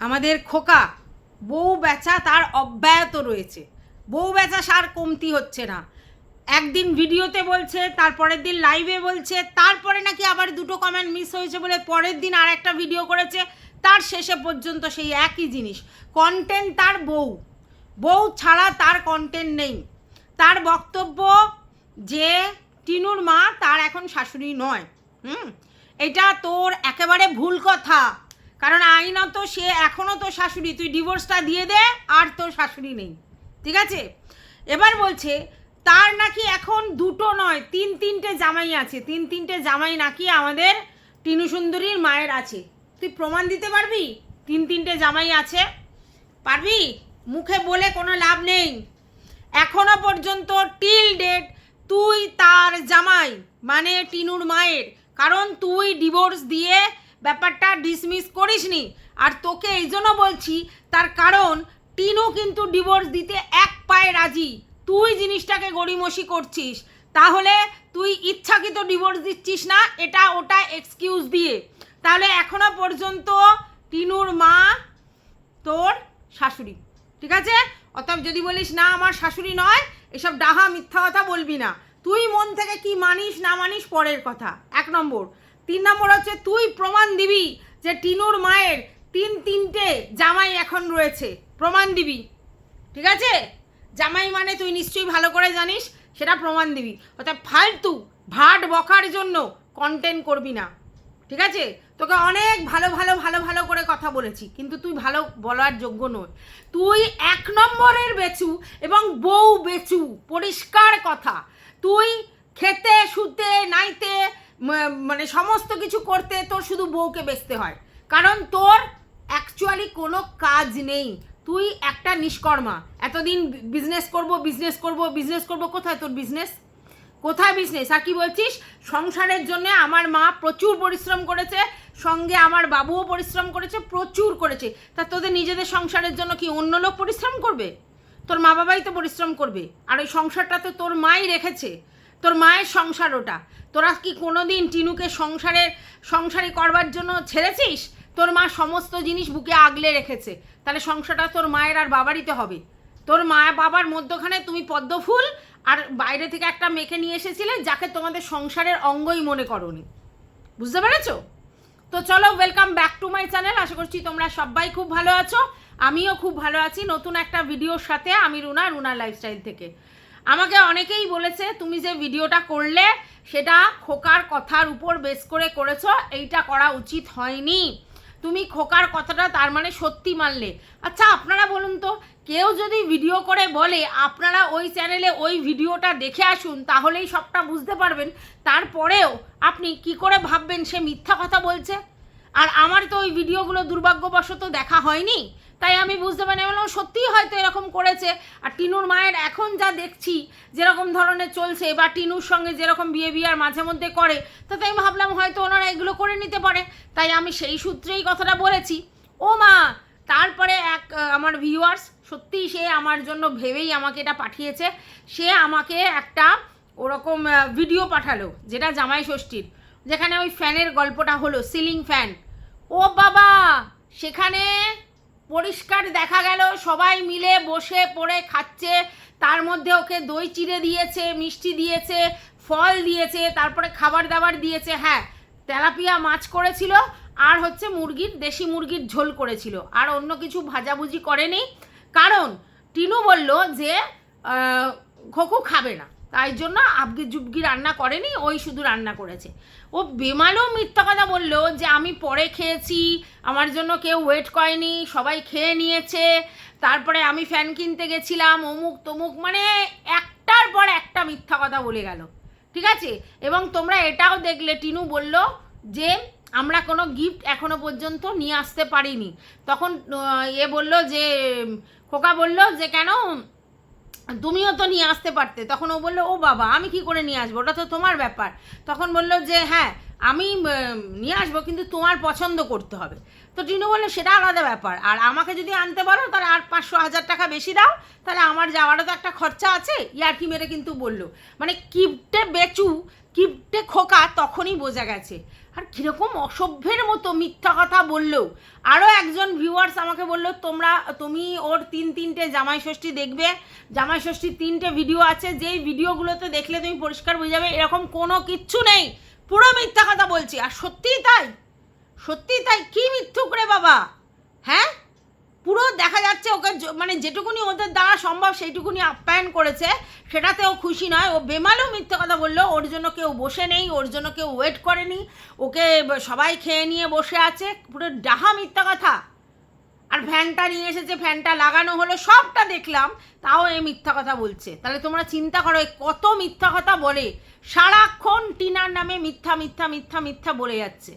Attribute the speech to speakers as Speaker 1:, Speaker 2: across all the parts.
Speaker 1: আমাদের খোকা, বউ বেচা তার অব্যাহত রয়েছে। বউ বেচা সার কমতি হচ্ছে না। একদিন ভিডিওতে বলছে, তারপরের দিন লাইভে বলছে, তারপরে নাকি আবার দুটো কমেন্ট মিস হয়েছে বলে পরের দিন আর একটা ভিডিও করেছে। তার শেষে পর্যন্ত সেই একই জিনিস কন্টেন্ট তার বউ। বউ ছাড়া তার কন্টেন্ট নেই। তার বক্তব্য যে টিনুর মা, তার এখন শাশুড়ি নয়। হুম? এটা তোর একেবারে ভুল কথা। কারণ আইনত সে এখনও তো শাশুড়ি। তুই ডিভোর্সটা দিয়ে দে, আর তোর শাশুড়ি নেই। ঠিক আছে? এবার বলছে, তার নাকি এখন দুটো নয়, তিন তিনটে জামাই আছে। তিন তিনটে জামাই নাকি আমাদের টিনু সুন্দরীর মায়ের আছে। তুই প্রমাণ দিতে পারবি? তিন তিনটে জামাই আছে। পারবি? মুখে বলে কোনো লাভ নেই। এখনও পর্যন্ত টিল ডেট তুই তার জামাই মানে টিনুর মায়ের। কারণ তুই ডিভোর্স দিয়ে ব্যাপারটা ডিসমিস করিসনি। আর তোকে এই জন্য বলছি, তার কারণ টিনু কিন্তু ডিভোর্স দিতে এক পায়ে রাজি। তুই জিনিসটাকে গড়িমসি করছিস। তাহলে তুই ইচ্ছাকৃত ডিভোর্স দিচ্ছিস না, এটা ওটা এক্সকিউজ দিয়ে। তাহলে এখনও পর্যন্ত টিনুর মা তোর শাশুড়ি। ঠিক আছে? অতএব যদি বলিস না আমার শাশুড়ি নয়, এসব ডাহা মিথ্যা কথা বলবি না। তুই মন থেকে কি মানিস না মানিস পরের কথা। এক নম্বর। তিন নম্বর হচ্ছে, তুই প্রমাণ দিবি যে টিনুর মায়ের তিন তিনটে জামাই এখন রয়েছে। প্রমাণ দিবি। ঠিক আছে? জামাই মানে তুই নিশ্চয়ই ভালো করে জানিস, সেটা প্রমাণ দিবি। অর্থাৎ ফালতু, ভাট বকার জন্য কন্টেন্ট করবি না। ঠিক আছে? তোকে অনেক ভালো ভালো ভালো ভালো করে কথা বলেছি, কিন্তু তুই ভালো বলার যোগ্য নয়। তুই এক নম্বরের বেচু এবং বউ বেচু, পরিষ্কার কথা। তুই খেতে, শুতে নাইতে ম- মানে সমস্ত কিছু করতে তোর শুধু বউকে বেচতে হয়। কারণ তোর অ্যাকচুয়ালি কোনো কাজ নেই। তুই একটা নিষ্কর্মা। এতদিন বিজনেস করব বিজনেস করব বিজনেস করব। কোথায় তোর বিজনেস কোথায় বিজনেস আর কি বলছিস? সংসারের জন্য আমার মা প্রচুর পরিশ্রম করেছে, সঙ্গে আমার বাবুও পরিশ্রম করেছে, প্রচুর করেছে। তা তোদের নিজেদের সংসারের জন্য কি অন্য লোক পরিশ্রম করবে? তোর মা বাবাই তো পরিশ্রম করবে। আর ওই সংসারটা তো তোর মাই রেখেছে। তোর মায়ের সংসার ওটা। তোরা কি কোনোদিন টিনুকে সংসারের সংসারী করবার জন্য ছেড়েছিস? তোর মা সমস্ত জিনিস বুকে আগলে রেখেছে। তাহলে সংসারটা তোর মায়ের আর বাবারই তো হবে। তোর মা বাবার মধ্যখানে তুমি পদ্মফুল আর বাইরে থেকে একটা মেয়েকে নিয়ে এসেছিলে যাকে তোমাদের সংসারের অঙ্গই মনে করনি। বুঝতে পেরেছ? তো চলো welcome back to my channel আশা করছি তোমরা সবাই খুব ভালো আছো। আমিও খুব ভালো আছি নতুন একটা ভিডিওর সাথে, আমি রুনা রুনা লাইফস্টাইল থেকে। আমাকে অনেকেই বলেছে, তুমি যে ভিডিওটা করলে, সেটা খোকার কথার উপর বেস করে করেছ, এইটা করা উচিত হয়নি। তুমি খোকার কথাটা তার মানে সত্যি মানলে। আচ্ছা আপনারা বলুন তো, কেউ যদি ভিডিও করে বলে, আপনারা ওই চ্যানেলে ওই ভিডিওটা দেখে আসুন, তাহলেই সবটা বুঝতে পারবেন। তারপরেও আপনি কি করে ভাববেন সে মিথ্যা কথা বলছে? আর আমার তো ওই ভিডিওগুলো দুর্ভাগ্যবশত দেখা হয়নি। তাই আমি বুঝতে পারি বললাম, সত্যিই হয়তো এরকম করেছে। আর টিনুর মায়ের এখন যা দেখছি, যেরকম ধরনের চলছে, বা টিনুর সঙ্গে যেরকম বিহেভিয়ার মাঝে মধ্যে করে, তাতে আমি ভাবলাম হয়তো ওনারা এগুলো করে নিতে পারে। তাই আমি সেই সূত্রেই কথাটা বলেছি। ও মা, তারপরে এক, আমার ভিউয়ার্স সত্যিই সে আমার জন্য ভেবেই আমাকে এটা পাঠিয়েছে। সে আমাকে একটা ওরকম ভিডিও পাঠালো, যেটা জামাই ষষ্ঠীর, যেখানে ওই ফ্যানের গল্পটা হলো সিলিং ফ্যান ও বাবা, সেখানে পরিষ্কার দেখা গেল, সবাই মিলে বসে পড়ে খাচ্ছে। তার মধ্যে ওকে দই চিড়ে দিয়েছে, মিষ্টি দিয়েছে, ফল দিয়েছে, তারপরে খাবার দাবার দিয়েছে। হ্যাঁ তেলাপিয়া মাছ করেছিল, আর হচ্ছে মুরগির, দেশি মুরগির ঝোল করেছিল। আর অন্য কিছু ভাজাভুজি করেনি। কারণ, টিনু বলল যে খোকু খাবে না। তাই জন্য আবগি জুবগি রান্না করেনি, ওই শুধু রান্না করেছে। ও বেমালও মিথ্যা কথা বলল যে আমি পরে খেয়েছি, আমার জন্য কেউ ওয়েট করেনি, সবাই খেয়ে নিয়েছে, তারপরে আমি ফ্যান কিনতে গেছিলাম, অমুক তমুক মানে একটার পর একটা মিথ্যা কথা বলে গেল। ঠিক আছে? এবং তোমরা এটাও দেখলে, টিনু বলল যে আমরা কোনো গিফট এখনও পর্যন্ত নিয়ে আসতে পারিনি। তখন এ বলল যে, খোকা বলল যে কেন তুমিও তো নিয়ে আসতে পারতে। তখন ও বলল, ও বাবা, আমি কি করে নিয়ে আসব? ওটা তো তোমার ব্যাপার। তখন বলল যে হ্যাঁ আমি নিয়ে আসব, কিন্তু তোমার পছন্দ করতে হবে। তো টিনু বলল, সেটা আলাদা ব্যাপার। আর আমাকে যদি আনতে পারো, তাহলে আর পাঁচশো হাজার টাকা বেশি দাও। তাহলে আমার যাওয়ারও তো একটা খরচা আছে। ইয়ার্কি মেরে কিন্তু বলল মানে কিপটে বেচু, কিপটে খোকা, তখনই বোঝা গেছে। আর কীরকম অসভ্যের মতো মিথ্যা কথা বলল। আরও একজন ভিউয়ার্স আমাকে বলল, তোমরা, তুমি ওর তিন তিনটে জামাই ষষ্ঠী দেখবে। জামাই ষষ্ঠীর তিনটে ভিডিও আছে। যেই ভিডিওগুলোতে দেখলে তুমি পরিষ্কার বুঝে যাবে, এরকম কোনো কিচ্ছু নেই। পুরো মিথ্যা কথা বলছি, আর সত্যিই তাই? সত্যিই তাই? কি মিথ্যুক রে বাবা? হ্যাঁ? পুরো দেখা যাচ্ছে ওকে মানে যেটুকুনি ওদের দ্বারা সম্ভব সেইটুকুনি আপ্যায়ন করেছে সেটাতেও খুশি নয়। ও বেমালও মিথ্যে কথা বলল, ওর জন্য কেউ বসে নেই, ওর জন্য কেউ ওয়েট করেনি। ওকে সবাই খেয়ে নিয়ে বসে আছে, পুরো ডাহা মিথ্যা কথা। আর ফ্যানটা নিয়ে এসেছে, ফ্যানটা লাগানো হলো, সবটা দেখলাম, তাও এ মিথ্যা কথা বলছে। তাহলে তোমরা চিন্তা করো কত মিথ্যা কথা বলে। সারাক্ষণ টিনার নামে মিথ্যা মিথ্যা মিথ্যা মিথ্যা বলে যাচ্ছে।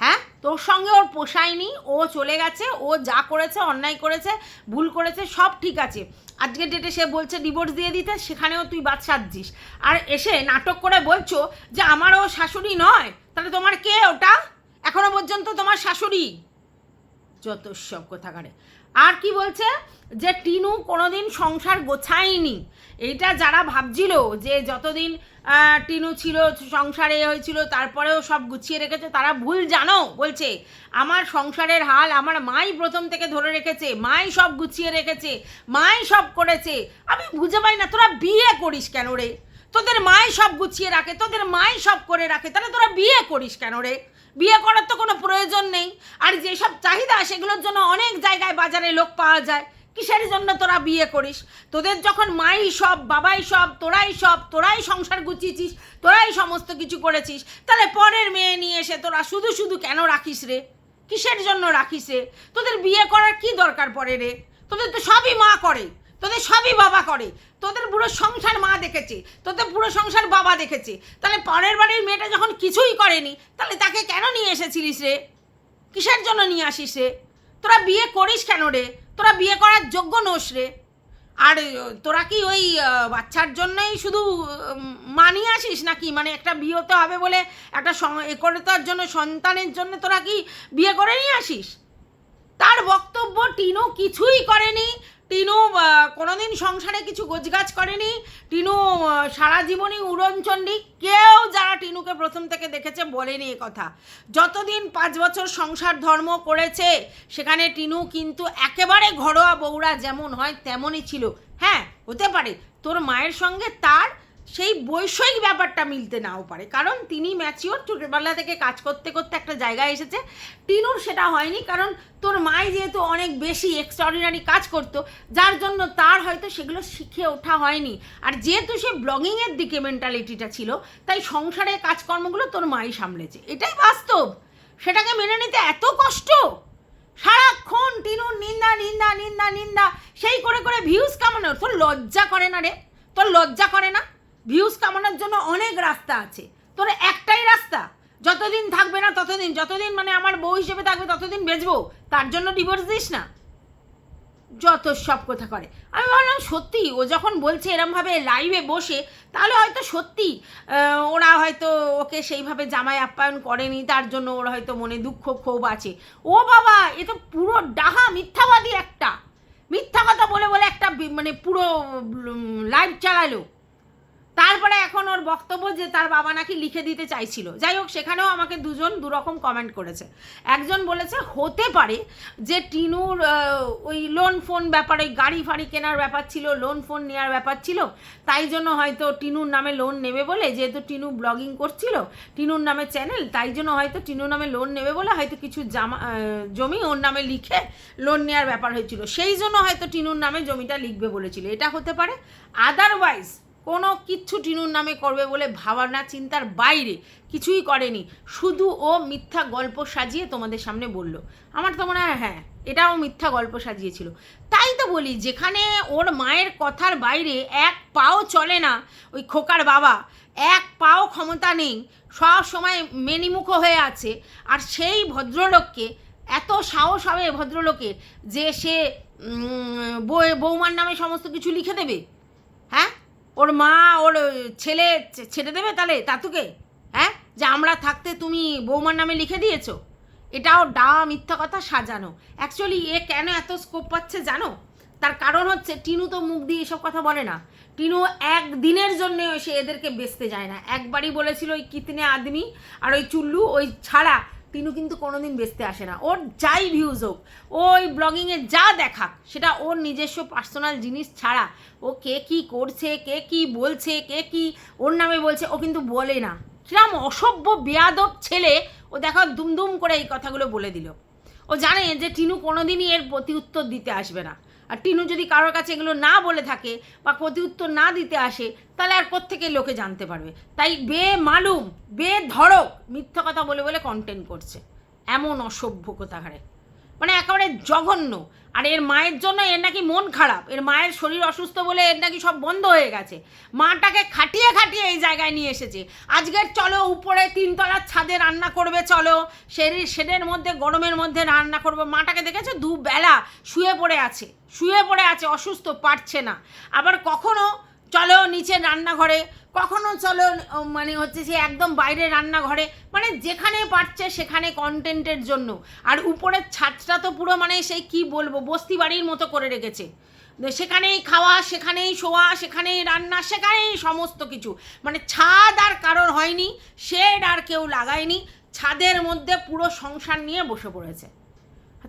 Speaker 1: হ্যাঁ? তোর সঙ্গে ওর পোষায়নি, ও চলে গেছে, ও যা করেছে, অন্যায় করেছে, ভুল করেছে, সব ঠিক আছে। আজকের ডেটে সে বলছে ডিভোর্স দিয়ে দিতে, সেখানেও তুই বাদ সাজছিস। আর এসে নাটক করে বলছো যে, আমারও শাশুড়ি নয়, তাহলে তোমার কে ওটা? এখনও পর্যন্ত তোমার শাশুড়ি? যত সব কোথাকারে আর কি বলছে? যে টিনু কোনোদিন সংসার গোছায়নি। এইটা যারা ভাবছিল যে যতদিন টিনু ছিল, সংসারে হয়েছিল, তারপরেও সব গুছিয়ে রেখেছে, তারা ভুল জানো। বলছে, আমার সংসারের হাল আমার মাই প্রথম থেকে ধরে রেখেছে, মাই সব গুছিয়ে রেখেছে, মাই সব করেছে। আমি বুঝে পাই না, তোরা বিয়ে করিস কেন রে? তোদের মাই সব গুছিয়ে রাখে, তোদের মাই সব করে রাখে, তাহলে তোরা বিয়ে করিস কেন রে? বিয়ে করার তো কোনো প্রয়োজন নেই। আর যেসব চাহিদা, সেগুলোর জন্য অনেক জায়গায় বাজারে লোক পাওয়া যায়। কিসের জন্য তোরা বিয়ে করিস? তোদের যখন মাই সব, বাবাই সব, তোরাই সব, তোরাই সংসার গুছিয়েছিস, তোরাই সমস্ত কিছু করেছিস, তাহলে পরের মেয়ে নিয়ে এসে তোরা শুধু শুধু কেন রাখিস রে? কিসের জন্য রাখিস রে? তোদের বিয়ে করার কি দরকার পড়ে রে? তোদের তো সবই মা করে। তোদের সবই বাবা করে। তোদের পুরো সংসার মা দেখেছে। তোদের পুরো সংসার বাবা দেখেছে। তাহলে পরের বাড়ির মেয়েটা যখন কিছুই করেনি, তাহলে তাকে কেন নিয়ে এসেছিলিস রে? কিসের জন্য নিয়ে আসিস রে? তোরা বিয়ে করিস কেন রে? তোরা বিয়ে করার যোগ্য নোস রে। আর তোরা কি ওই বাচ্চার জন্যই শুধু মানিয়ে আসিস নাকি? মানে একটা বিয়ে হতে হবে বলে একটা এ করে জন্য সন্তানের জন্য তোরা কি বিয়ে করে নিয়ে আসিস? তার বক্তব্য টিনু কিছুই করেনি। টিনু কোনোদিন সংসারে কিছু গোছগাছ করেনি। টিনু সারা জীবনই উড়নচণ্ডী। কেউ যারা টিনুকে প্রথম থেকে দেখেছে বলেনি এ কথা। যতদিন পাঁচ বছর সংসার ধর্ম করেছে, সেখানে টিনু কিন্তু একেবারে ঘরোয়া বউরা যেমন হয় তেমনই ছিল। হ্যাঁ হতে পারে। তোর মায়ের সঙ্গে তার সেই বৈষয়িক ব্যাপারটা মিলতে নাও পারে। কারণ তিনি ম্যাচিওর ছোটবেলা থেকে কাজ করতে করতে একটা জায়গায় এসেছে। টিনুর সেটা হয়নি, কারণ তোর মাই যেহেতু অনেক বেশি এক্সট্রাঅর্ডিনারি কাজ করতো, যার জন্য তার হয়তো সেগুলো শিখে ওঠা হয়নি। আর যেহেতু সে ব্লগিংয়ের দিকে মেন্টালিটিটা ছিল, তাই সংসারের কাজকর্মগুলো তোর মাই সামলেছে। এটাই বাস্তব। সেটাকে মেনে নিতে এত কষ্ট। সারাক্ষণ টিনুর নিন্দা নিন্দা নিন্দা নিন্দা, সেই করে করে ভিউজ কামানো তোর লজ্জা করে না রে? তোর লজ্জা করে না? ভিউজ কামানোর জন্য অনেক রাস্তা আছে। তোর একটাই রাস্তা। যতদিন থাকবে না ততদিন, যতদিন মানে আমার বউ হিসেবে থাকবে ততদিন বেচবো, তার জন্য ডিভোর্স দিস না। যত সব কথা করে। আমি ভাবলাম, সত্যি? ও যখন বলছে এরমভাবে লাইভে বসে, তাহলে হয়তো সত্যি ওরা হয়তো ওকে সেইভাবে জামাই আপ্যায়ন করেনি, তার জন্য ওর হয়তো মনে দুঃখ ক্ষোভ আছে। ও বাবা, এ তো পুরো ডাহা মিথ্যাবাদী একটা। মিথ্যা কথা বলে বলে একটা মানে পুরো লাইভ চালালো। তারপরে এখন ওর বক্তব্য যে তার বাবা নাকি লিখে দিতে চাইছিল। যাই হোক, সেখানেও আমাকে দুজন দুরকম কমেন্ট করেছে। একজন বলেছে, হতে পারে যে টিনুর ওই লোন ফোন ব্যাপার, ওই গাড়ি ফাড়ি কেনার ব্যাপার ছিল লোন ফোন নেওয়ার ব্যাপার ছিল। তাই জন্য হয়তো টিনুর নামে লোন নেবে বলে, যেহেতু টিনু ব্লগিং করছিল, টিনুর নামে চ্যানেল তাই জন্য হয়তো টিনুর নামে লোন নেবে বলে হয়তো কিছু জামা জমি ওর নামে লিখে লোন নেওয়ার ব্যাপার হয়েছিল। সেই জন্য হয়তো টিনুর নামে জমিটা লিখবে বলেছিল। এটা হতে পারে। আদারওয়াইজ কোনো কিচ্ছু টিনুর নামে করবে বলে ভাবনা চিন্তার বাইরে কিছুই করেনি। শুধু ও মিথ্যা গল্প সাজিয়ে তোমাদের সামনে বলল। আমার তো মনে হয় হ্যাঁ এটাও মিথ্যা গল্প সাজিয়েছিল। তাই তো বলি, যেখানে ওর মায়ের কথার বাইরে এক পাও চলে না ওই খোকার বাবা, এক পাও ক্ষমতা নেই, সব সময় মেনিমুখ হয়ে আছে। আর সেই ভদ্রলোককে, এত সাহস হবে ভদ্রলোকের যে সে বৌমার নামে সমস্ত কিছু লিখে দেবে? হ্যাঁ? ওর মা, ওর ছেলে ছেড়ে দেবে তাহলে তাতুকে? হ্যাঁ? যে আমরা থাকতে তুমি বৌমার নামে লিখে দিয়েছ। এটাও ডা মিথ্যা কথা সাজানো। অ্যাকচুয়ালি এ কেন এত স্কোপ পাচ্ছে জানো? তার কারণ হচ্ছে, টিনু তো মুখ দিয়ে এসব কথা বলে না। টিনু একদিনের জন্য সে এদেরকে বেচতে যায় না। একবারই বলেছিল ওই কিতনে আদমি আর ওই চুল্লু, ওই ছাড়া টিনু কিন্তু কোনোদিন বেচতে আসে না। ওর যাই ভিউজ হোক, ওই ব্লগিংয়ে যা দেখাক, সেটা ওর নিজস্ব পার্সোনাল জিনিস ছাড়া। ও কে কি করছে, কে কি বলছে, কে কি ওর নামে বলছে, ও কিন্তু বলে না। কিরম অসভ্য, বেয়াদব ছেলে, ও দেখো দুমদুম করে এই কথাগুলো বলে দিল। ও জানে যে টিনু কোনোদিনই এর প্রতি উত্তর দিতে আসবে না। আর টিনু যদি কারোর কাছে এগুলো না বলে থাকে বা প্রতি উত্তর না দিতে আসে, তাহলে আর কোত্থেকে লোকে জানতে পারবে? তাই বে মালুম বে ধরক মিথ্যা কথা বলে বলে কন্টেন্ট করছে। এমন অসভ্য কোথাঘারে মানে একেবারে জঘন্য। আর এর মায়ের জন্য এর নাকি মন খারাপ। এর মায়ের শরীর অসুস্থ বলে এর নাকি সব বন্ধ হয়ে গেছে। মাটাকে খাটিয়ে খাটিয়ে এই জায়গায় নিয়ে এসেছে। আজকের চলো, উপরে তিনতলার ছাদে রান্না করবে, চলো। শেরির শেডের মধ্যে, গরমের মধ্যে রান্না করবে। মাটাকে দেখেছ? দুবেলা শুয়ে পড়ে আছে। শুয়ে পড়ে আছে, অসুস্থ, পারছে না। আবার কখনো, চলো নিচে রান্নাঘরে কখনো চলো মানে হচ্ছে যে একদম বাইরে রান্নাঘরে মানে যেখানে পারছে সেখানে কন্টেন্টের জন্য। আর উপরের ছাদটা তো পুরো মানে সেই কি বলব, বস্তি বাড়ির মতো করে রেখেছে। সেখানেই খাওয়া, সেখানেই শোয়া, সেখানেই রান্না, সেখানেই সমস্ত কিছু। মানে ছাদ আর কারোর হয়নি শেড আর কেউ লাগায়নি, ছাদের মধ্যে পুরো সংসার নিয়ে বসে পড়েছে।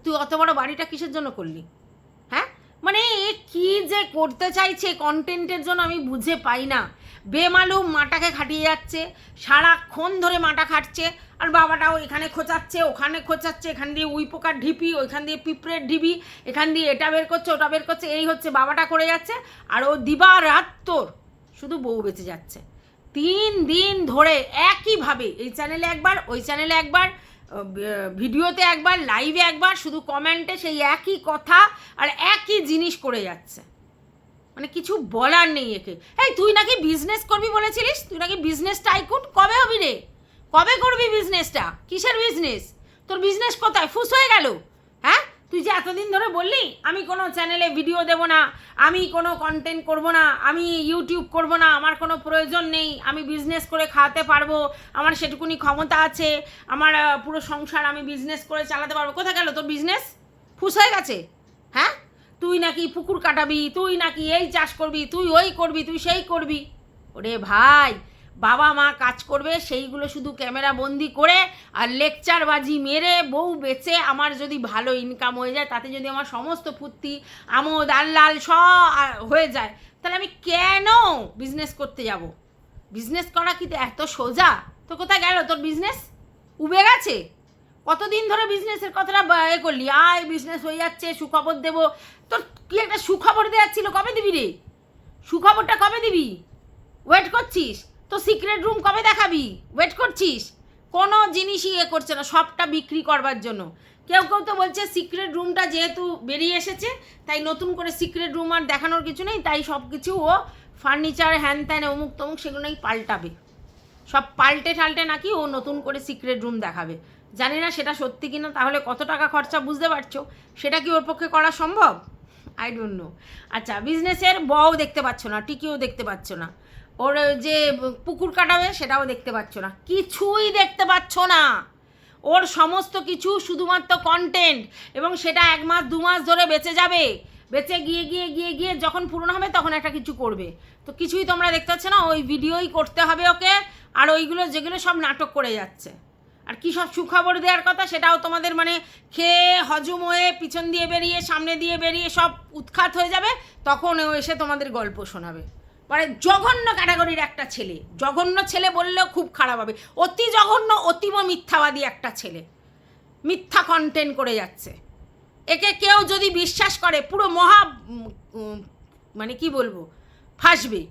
Speaker 1: তুই অত বড় বাড়িটা কিসের জন্য করলি? হ্যাঁ? মানে এ কি যে করতে চাইছে কন্টেন্টের জন্য আমি বুঝে পাই না। বেমালুম মাটাকে খাটিয়ে যাচ্ছে, সারাক্ষণ ধরে মাটা খাটছে, আর বাবাটাও এখানে খোঁচাচ্ছে, ওখানে খোঁচাচ্ছে, এখান দিয়ে উই পোকার ঢিপি, ওইখান দিয়ে পিঁপড়ের ঢিপি এখান দিয়ে এটা বের করছে, ওটা বের করছে, এই হচ্ছে বাবাটা করে যাচ্ছে, আর ও দিবা রাত তোর, শুধু বউ বেঁচে যাচ্ছে। তিন দিন ধরে একইভাবে, এই চ্যানেলে একবার, ওই চ্যানেলে একবার ভিডিওতে একবার, লাইভে একবার, শুধু কমেন্টে সেই একই কথা, আর একই জিনিস করে যাচ্ছে। মানে কিছু বলার নেই একে। এই, তুই নাকি বিজনেস করবি বলেছিলিস? তুই নাকি বিজনেস টাইকুন কবে হবি রে? কবে করবি বিজনেসটা কিসের বিজনেস তোর বিজনেস কোথায়? ফুস হয়ে গেল। হ্যাঁ? তুই যে এতদিন ধরে বললি, আমি কোনো চ্যানেলে ভিডিও দেব না, আমি কোনো কন্টেন্ট করব না, আমি ইউটিউব করব না, আমার কোনো প্রয়োজন নেই, আমি বিজনেস করে খাওয়াতে পারব, আমার সেটুকুনি ক্ষমতা আছে, আমার পুরো সংসার আমি বিজনেস করে চালাতে পারব। কোথায় গেল তোর বিজনেস ফুস হয়ে গেছে। হ্যাঁ? তুই নাকি পুকুর কাটাবি, তুই নাকি এই চাষ করবি, তুই ওই করবি, তুই সেই করবি। ওরে ভাই, বাবা মা কাজ করবে, সেইগুলো শুধু ক্যামেরা বন্দি করে আর লেকচার বাজি মেরে বউ বেচে আমার যদি ভালো ইনকাম হয়ে যায়, তাতে যদি আমার সমস্ত ফুর্তি, আমোদ, আল্লাল সব হয়ে যায়, তাহলে আমি কেন বিজনেস করতে যাব? বিজনেস করা কি তো এত সোজা? তো কোথায় গেল তোর বিজনেস উবে গেছে? কতদিন ধরে বিজনেসের কথাটা এ করলি? আয় বিজনেস হয়ে যাচ্ছে, সুখবর দেবো। তোর কি একটা সুখবর দেওয়ার ছিল? কবে দিবি রে? সুখবরটা কবে দিবি? ওয়েট করছিস? তো সিক্রেট রুম কবে দেখাবি? ওয়েট করছিস? কোনো জিনিসই এ করছে না, সবটা বিক্রি করবার জন্য। কেউ কেউ তো বলছে সিক্রেট রুমটা যেহেতু বেরিয়ে এসেছে, তাই নতুন করে সিক্রেট রুম আর দেখানোর কিছু নেই, তাই সব কিছু ও ফার্নিচার হ্যান ত্যান অমুক তমুক সেগুলো নাকি পাল্টাবে। সব পাল্টে টাল্টে নাকি ও নতুন করে সিক্রেট রুম দেখাবে। জানি না সেটা সত্যি কিনা, তাহলে কত টাকা খরচা বুঝতে পারছ? সেটা কি ওর পক্ষে করা সম্ভব? আই ডোন্ট নো আচ্ছা বিজনেসের বও দেখতে পাচ্ছ না, টিকিও দেখতে পাচ্ছ না। ওর যে পুকুর কাটাবে, সেটাও দেখতে পাচ্ছ না। কিছুই দেখতে পাচ্ছ না। ওর সমস্ত কিছু শুধুমাত্র কন্টেন্ট এবং সেটা এক মাস, দু মাস ধরে বেঁচে যাবে। বেঁচে গিয়ে গিয়ে গিয়ে গিয়ে যখন পূরণ হবে, তখন একটা কিছু করবে। তো কিছুই তোমরা দেখতে পাচ্ছ না, ওই ভিডিওই করতে হবে ওকে, আর ওইগুলো যেগুলো সব নাটক করে যাচ্ছে। আর কী সব সুখবর দেওয়ার কথা সেটাও তোমাদের মানে খেয়ে, হজম হয়ে, পিছন দিয়ে বেরিয়ে, সামনে দিয়ে বেরিয়ে সব উৎখাত হয়ে যাবে, তখন ও এসে তোমাদের গল্প শোনাবে। মানে জঘন্য ক্যাটাগরির একটা ছেলে। জঘন্য ছেলে বললেও খুব খারাপ হবে। অতি জঘন্য অতিম মিথ্যাবাদী একটা ছেলে। মিথ্যা কন্টেন্ট করে যাচ্ছে। একে কেউ যদি বিশ্বাস করে, পুরো মহা মানে কি বলব, ফাঁসবে।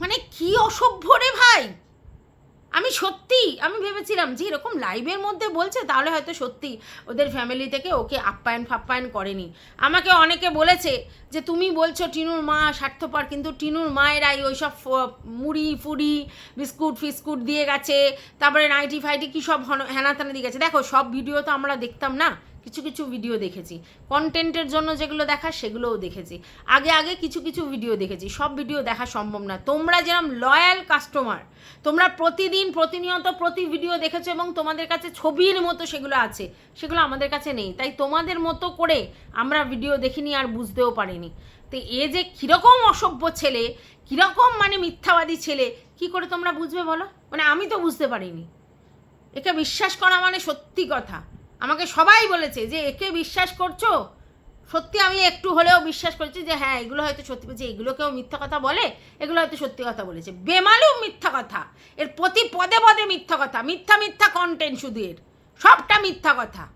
Speaker 1: মানে কি অসভ্য রে ভাই! আমি সত্যি, আমি ভেবেছিলাম, যে এরকম লাইভের মধ্যে বলছে, তাহলে হয়তো সত্যি ওদের ফ্যামিলি থেকে ওকে আপ্যায়ন ফাপ্যায়ন করেনি। আমাকে অনেকে বলেছে যে, তুমি বলছো টিনুর মা স্বার্থপর, কিন্তু টিনুর মায়েরাই ওই সব মুড়ি, ফুড়ি, বিস্কুট, ফিস্কুট দিয়ে গেছে, তারপরে নাইটি ফাইটি কী সব হন- হেনাতেনা দিয়ে গেছে। দেখো, সব ভিডিও তো আমরা দেখতাম না। কিছু কিছু ভিডিও দেখেছি। কন্টেন্টের জন্য যেগুলো দেখা, সেগুলোও দেখেছি। আগে আগে কিছু কিছু ভিডিও দেখেছি। সব ভিডিও দেখা সম্ভব না। তোমরা যেরকম লয়াল কাস্টমার তোমরা প্রতিদিন প্রতিনিয়ত প্রতি ভিডিও দেখেছ এবং তোমাদের কাছে ছবির মতো সেগুলো আছে, সেগুলো আমাদের কাছে নেই। তাই তোমাদের মতো করে আমরা ভিডিও দেখিনি আর বুঝতেও পারিনি। তো এ যে কীরকম অসভ্য ছেলে, কীরকম মানে মিথ্যাবাদী ছেলে, কি করে তোমরা বুঝবে বলো? মানে আমি তো বুঝতে পারিনি। একে বিশ্বাস করা মানে সত্যি কথা। আমাকে সবাই বলেছে যে, একে বিশ্বাস করছ? সত্যি আমি একটু হলেও বিশ্বাস করেছি যে হ্যাঁ এগুলো হয়তো সত্যি বলছে। এগুলো কেউ মিথ্যা কথা বলে, এগুলো হয়তো সত্যি কথা বলেছে। বেমালুম মিথ্যা কথা। এর প্রতি পদে পদে মিথ্যা কথা। মিথ্যা মিথ্যা কন্টেন্ট শুধু এর। সবটা মিথ্যা কথা।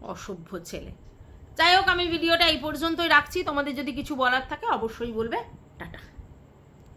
Speaker 1: অসভ্য ছেলে। যাই হোক, আমি ভিডিওটা এই পর্যন্তই রাখছি। তোমাদের যদি কিছু বলার থাকে, অবশ্যই বলবে। টাটা।